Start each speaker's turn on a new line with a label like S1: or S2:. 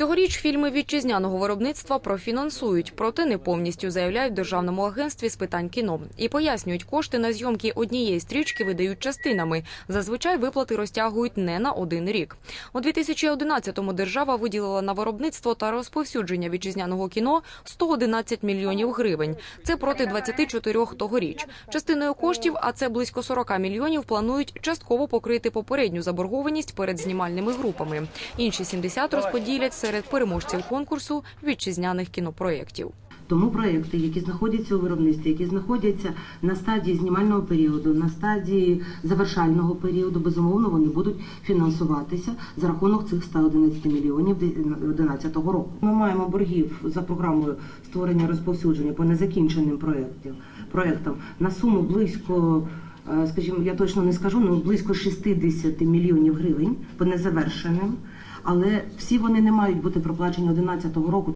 S1: Цьогоріч фільми вітчизняного виробництва профінансують, проте не повністю заявляють державному агентстві з питань кіно і пояснюють, кошти на зйомки однієї стрічки видають частинами. Зазвичай виплати розтягують не на один рік. У 2011-му держава виділила на виробництво та розповсюдження вітчизняного кіно 111 мільйонів гривень. Це проти 24 тогоріч. Частиною коштів, а це близько 40 мільйонів, планують частково покрити попередню заборгованість перед знімальними групами. Інші 70 розподілять серед переможців конкурсу вітчизняних кінопроєктів.
S2: Тому проекти, які знаходяться у виробництві, які знаходяться на стадії знімального періоду, на стадії завершального періоду, безумовно, вони будуть фінансуватися за рахунок цих 111 мільйонів 2011 року. Ми маємо боргів за програмою створення розповсюдження по незакінченим проектам на суму близько. Е, Скажімо, я точно не скажу, ну близько 60 мільйонів гривень по незавершеним, але всі вони не мають бути проплачені 2011 року.